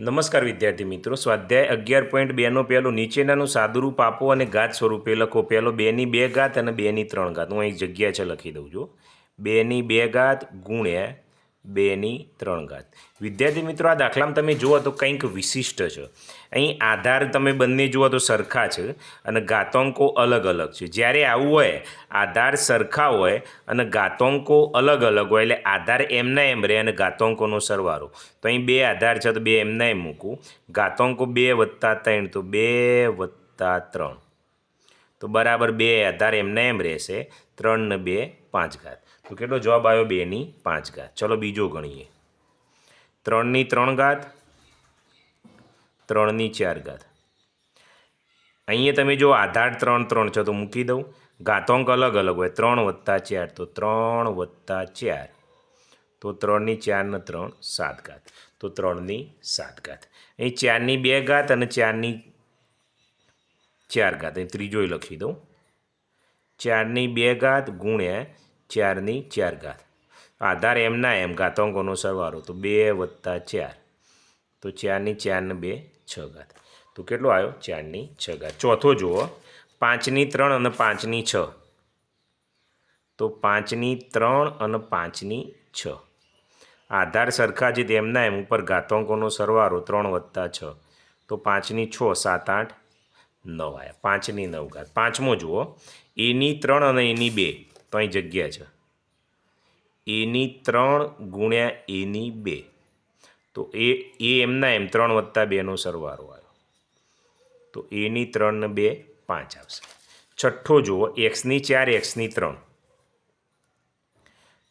નમસ્કાર વિદ્યાર્થી મિત્રો. સ્વાધ્યાય અગિયાર પોઈન્ટ બેનો પહેલો નીચેનાનું સાદુરૂપ આપો અને ઘાત સ્વરૂપે લખો. પહેલો બેની બે ઘાત અને બેની ત્રણ ઘાત. હું અહીં જગ્યા છે લખી દઉં છું. બેની બે ઘાત ગુણ્યા બેની ત્રણ ઘાત. વિદ્યાર્થી મિત્રો, આ દાખલામાં તમે જુઓ તો કંઈક વિશિષ્ટ છે. અહીં આધાર તમે બંને જુઓ તો સરખા છે અને ઘાતાંકો અલગ અલગ છે. જ્યારે આવું હોય, આધાર સરખા હોય અને ઘાતાંકો અલગ અલગ હોય, એટલે આધાર એમના એમ રહે અને ઘાતાંકોનો સરવાળો. તો અહીં બે આધાર છે, તો બે એમના એમ મૂકું. ઘાતાંકો બે વત્તા ત્રણ, તો બે વત્તા ત્રણ. તો બરાબર બે આધાર એમના એમ રહેશે. ત્રણ ને બે પાંચ ઘાત. તો કેટલો જવાબ આવ્યો? બેની પાંચ ઘાત. ચલો બીજો ગણીએ. ત્રણની ત્રણ ઘાત, ત્રણની ચાર ઘાત. અહીંયા તમે જો આધાર ત્રણ ત્રણ છે તો મૂકી દઉં. ઘાતોંક અલગ અલગ હોય. ત્રણ વત્તા ચાર, તો ત્રણ વત્તા ચાર. તો ત્રણની ચાર ને ત્રણ સાત ઘાત. તો ત્રણની સાત ઘાત. અહીં ચારની બે ઘાત અને ચારની ચાર ઘાત. અહીં ત્રીજોય લખી દઉં. ચારની બે ઘાત ગુણ્યા ચારની ચાર ઘાત. આધાર એમના એમ, ઘાતાંકોનો સરવાળો. તો બે વત્તા ચાર. તો ચારની ચારને બે છ ઘાત. તો કેટલો આવ્યો? ચારની છ ઘાત. ચોથો જુઓ. પાંચની ત્રણ અને પાંચની છ. તો પાંચની ત્રણ અને પાંચની છ. આધાર સરખા જે તેમના એમ ઉપર ઘાતાંકોનો સરવાળો ત્રણ વત્તા છ. તો પાંચની છ, સાત, આઠ. નવ આવ્યા પાંચની નવ ઘાત. પાંચમો જુઓ. એની ત્રણ અને એની બે. તો અહીં જગ્યા છે. એની ત્રણ ગુણ્યા એની બે. તો એ એ એમના એમ ત્રણ વત્તા બેનો સરવારો આવ્યો. તો એની ત્રણ ને બે પાંચ આવશે. છઠ્ઠો જુઓ. એક્સની ચાર, એક્સની ત્રણ.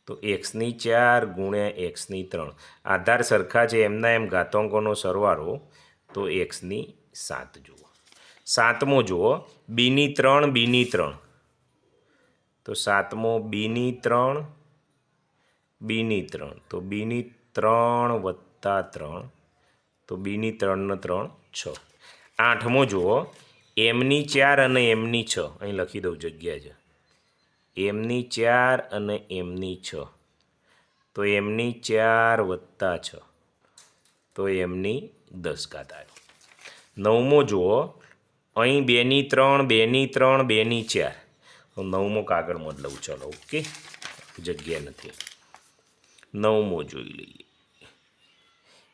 તો એક્સની ચાર ગુણ્યા એક્સની ત્રણ. આધાર સરખા છે એમના એમ ઘાતાંકોનો સરવાળો. તો એક્સની સાત જુઓ. સાતમો જુઓ. બીની ત્રણ બીની ત્રણ. તો સાતમો, બીની ત્રણ બીની ત્રણ. તો બીની ત્રણ વત્તા ત્રણ. તો બીની ત્રણને ત્રણ છ. આઠમો જુઓ. એમની ચાર અને એમની છ. અહીં લખી દઉં જગ્યા છે એમની ચાર અને એમની છ. તો એમની ચાર વત્તા છ. તો એમની દસ ઘાત આવ્યો નવમો જુઓ. અહીં બેની ત્રણ બેની ત્રણ, બેની ચાર. હું નવમો કાગળમાં જ લઉં, ચાલો, ઓકે? જગ્યા નથી. નવમો જોઈ લઈએ.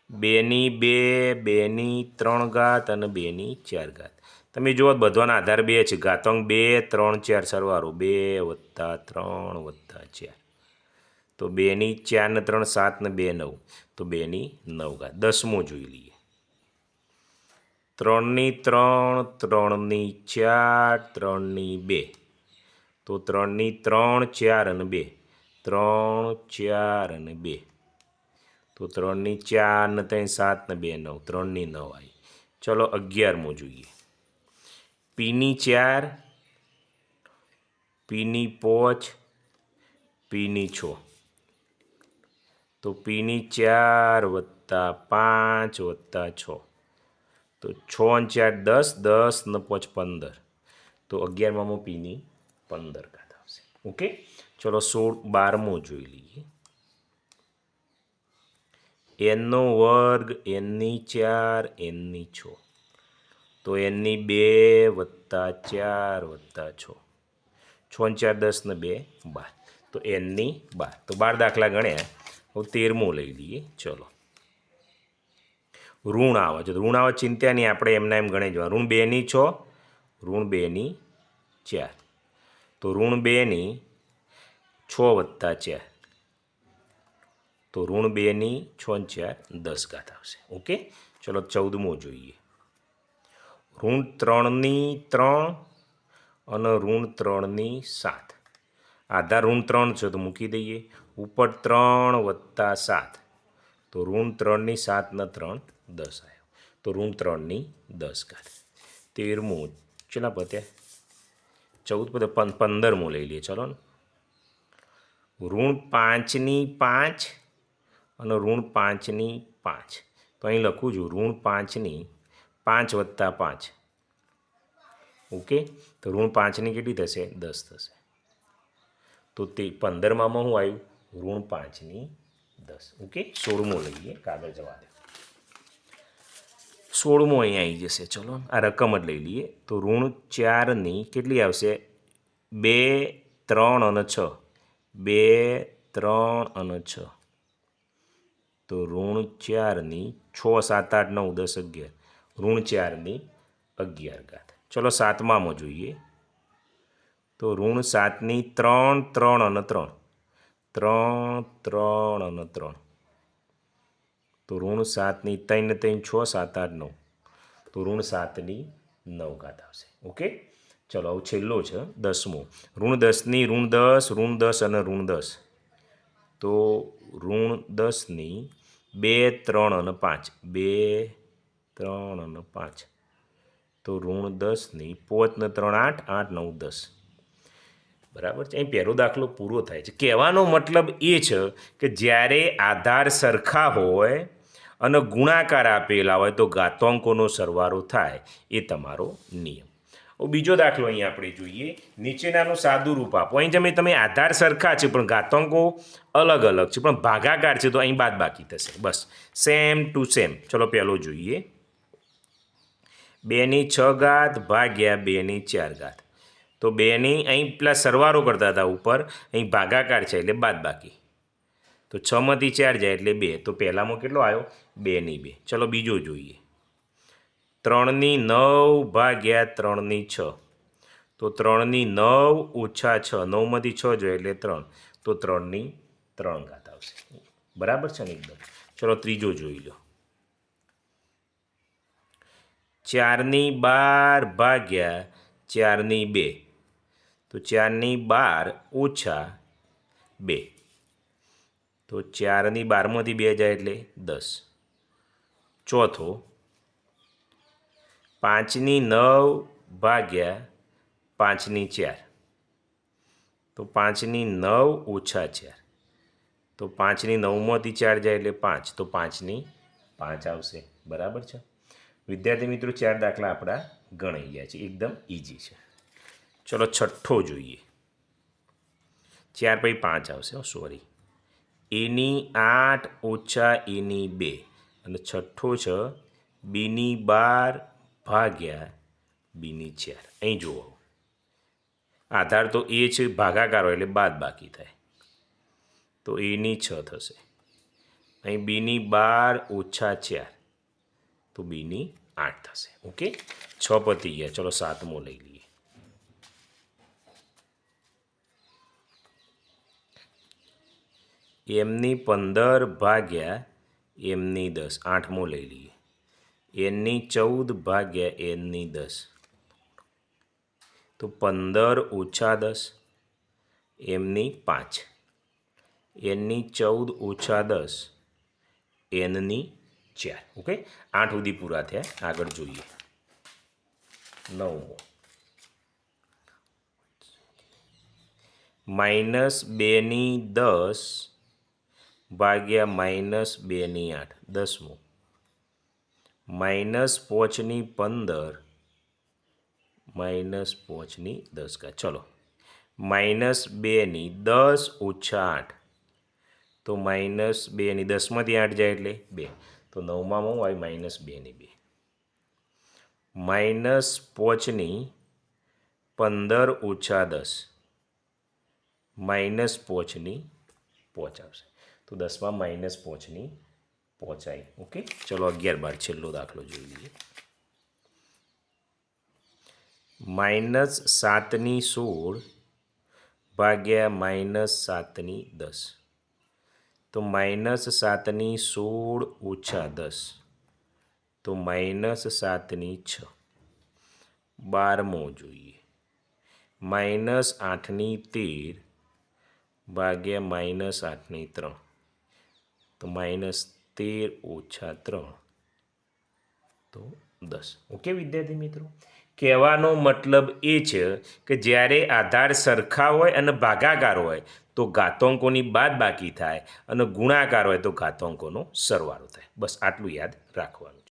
બેની બે, બેની ત્રણ ઘાત અને બેની ચાર ઘાત. તમે જુઓ, બધાના આધાર બે છે. ઘાતાંક બે, ત્રણ, ચાર સરવારો બે વત્તા ત્રણ વત્તા ચાર. તો બેની ચાર ને ત્રણ, સાત ને બે, નવ. તો બેની નવ ઘાત. દસમો જોઈ લઈએ. ત્રણની ત્રણ, ત્રણની ચાર, ત્રણની બે. તો ત્રણની ત્રણ, ચાર અને બે. ત્રણ, ચાર અને બે. તો ત્રણની ચાર ને ત્રણ, સાત ને બે, નવ. ત્રણની નવ આવી. ચલો અગિયારમું જોઈએ. પીની ચાર, પીની પોચ, પીની છ. તો પીની ચાર વત્તા પાંચ વત્તા છ. તો છ ને ચાર દસ દસ ને પાંચ પંદર. તો અગિયારમાં પીની પંદર ઘાત આવશે. ઓકે? ચલો સોળ, બારમો જોઈ લઈએ. એનનો વર્ગ એનની ચાર એનની છ. તો એનની બે વત્તા ચાર વત્તા છ. છ ચાર, દસ ને બે, બાર. તો એનની બાર. તો બાર દાખલા ગણ્યા. હવે તેરમો લઈ લઈએ. ચલો. ઋણ આવે છે ઋણ આવે ચિંતા નહીં આપણે એમના એમ ગણી જવા. ઋણ બેની છ? ઋણ બેની ચાર. તો ઋણ બેની છ વત્તા ચાર. તો ઋણ બેની છ ને ચાર દસ ઘાત આવશે. ઓકે? ચલો ચૌદમો જોઈએ. ઋણ ત્રણની ત્રણ અને ઋણ ત્રણની સાત. આધાર ઋણ ત્રણ છે તો મૂકી દઈએ. ઉપર ત્રણ વત્તા સાત. તો ઋણ ત્રણની સાત ને ત્રણ, દસ આવ્યો તો ઋણ ત્રણની દસ ઘાત તેરમું ચેલા પત્યા ચૌદ પતે પંદરમું લઈ લઈએ ચલો ને. ઋણ પાંચની પાંચ અને ઋણ પાંચની પાંચ. તો અહીં લખું છું, ઋણ પાંચની પાંચ વત્તા પાંચ. ઓકે? તો ઋણ પાંચની કેટલી થશે? દસ થશે. તો તે પંદરમાં શું આવ્યું ઋણ પાંચની દસ. ઓકે? સોળમો લઈએ કાગળ જવા દે. સોળમો અહીંયા આવી જશે. ચલો આ રકમ જ લઈ લઈએ. તો ઋણ ચારની કેટલી આવશે? બે ત્રણ અને છ. બે ત્રણ અને છ. તો ઋણ ચારની છ સાત આઠ નવ દસ અગિયાર. ઋણ ચારની અગિયાર ઘાત. ચલો સાતમામાં જોઈએ. તો ઋણ સાતની ત્રણ ત્રણ અને ત્રણ. ત્રણ ત્રણ અને ત્રણ. તો ઋણ સાતની ત્રણ ત્રણ છ, સાત આઠ નવ. તો ઋણ સાતની નવ ઘાત આવશે. ઓકે? ચલો હવે છેલ્લો છે, દસમો. ઋણ દસની ઋણ દસ ઋણ દસ અને ઋણ દસ. તો ઋણ દસની બે, ત્રણ અને પાંચ. બે, ત્રણ અને પાંચ. તો ઋણ દસની પોચ ને ત્રણ આઠ આઠ, નવ, દસ. બરાબર છે? અહીં પહેલો દાખલો પૂરો થાય છે. કહેવાનો મતલબ એ છે કે જ્યારે આધાર સરખા હોય અને ગુણાકાર આપેલા હોય તો ઘાતાંકોનો સરવાળો થાય. એ તમારો નિયમ. બીજો દાખલો અહીં આપણે જોઈએ. નીચેનાનું સાદું રૂપ આપો. અહીં જમે તમે આધાર સરખા છે, પણ ઘાતાંકો અલગ અલગ છે, પણ ભાગાકાર છે તો અહીં બાદ બાકી થશે. બસ. સેમ ટુ સેમ ચલો પહેલો જોઈએ. બેની છ ઘાત ભાગ્યા બેની ચાર ઘાત. તો બેની અહીં પેલા સરવારો કરતા હતા ઉપર, અહીં ભાગાકાર છે એટલે બાદ બાકી. તો છમાંથી ચાર જાય એટલે બે. તો પહેલામાં કેટલો આવ્યો? બેની બે. ચલો બીજો જોઈએ. ત્રણની નવ ભાગ્યા ત્રણની છ. તો ત્રણની નવ ઓછા છ. નવમાંથી છ જોઈએ એટલે ત્રણ. તો ત્રણની ત્રણ ઘાત આવશે. બરાબર છે ને એકદમ? ચલો ત્રીજો જોઈ લો. ચારની બાર ભાગ્યા ચારની બે. તો ચારની બાર ઓછા બે. તો ચારની બારમાંથી બે જાય એટલે દસ. ચોથો, પાંચની નવ ભાગ્યા પાંચની ચાર. તો પાંચની નવ ઓછા ચાર. તો પાંચની નવમાંથી ચાર જાય એટલે પાંચ. તો પાંચની પાંચ આવશે. બરાબર છે? વિદ્યાર્થી મિત્રો, ચાર દાખલા આપણા ગણાઈ ગયા છે. એકદમ ઇઝી છે. ચલો છઠ્ઠો જોઈએ. ચાર પછી પાંચ આવશે સોરી એની આઠ ઓછા એની બે. અને છઠ્ઠો છે, બીની બાર ભાગ્યા બીની ચાર. અહીં જુઓ. આધાર તો એ છે, ભાગાકાર એટલે બાદ બાકી થાય. તો એની છ થશે. અહીં બીની બાર ઓછા ચાર. તો બીની આઠ થશે. ઓકે? છ પતી ગયા. ચલો સાતમો લઈ લઈએ. એમની પંદર ભાગ્યા એમની દસ. આઠમો લઈ લઈએ. એનની ચૌદ ભાગ્યા એનની દસ. તો પંદર ઓછા દસ, એમની પાંચ. એનની ચૌદ ઓછા દસ, એનની ચાર. ઓકે? આઠ સુધી પૂરા થયા. આગળ જોઈએ. નવમો. માઇનસ બેની દસ ભાગ્યા માઇનસ બેની આઠ, દસમું. માઇનસ પોચની પંદર માઇનસ પોચની દસ કા ચલો. માઇનસ બેની દસ ઓછા આઠ. તો માઇનસ બેની દસમાંથી આઠ જાય એટલે બે. તો નવમામાં હોય માઇનસ બેની બે. માઇનસ પોચની પંદર ઓછા દસ. માઇનસ પોચની પોચ આવશે. તો દસમાં માઇનસ પોચની પહોંચાઈ ઓકે ચલો અગિયાર બાર, છેલ્લો દાખલો જોઈ લઈએ. માઇનસ સાતની સોળ ભાગ્યા માઇનસ સાતની દસ. તો માઇનસ સાતની સોળ ઓછા દસ. તો માઇનસ સાતની છ. બારમો જોઈએ. માઇનસ આઠની તેર ભાગ્યા માઇનસ આઠની ત્રણ. તો માઇનસ તેર ઓછા ત્રણ. તો દસ. ઓકે વિદ્યાર્થી મિત્રો? કહેવાનો મતલબ એ છે કે જ્યારે આધાર સરખા હોય અને ભાગાકાર હોય, તો ઘાતાંકોની બાદ બાકી થાય અને ગુણાકાર હોય તો ઘાતાંકોનો સરવાળો થાય. બસ આટલું યાદ રાખવાનું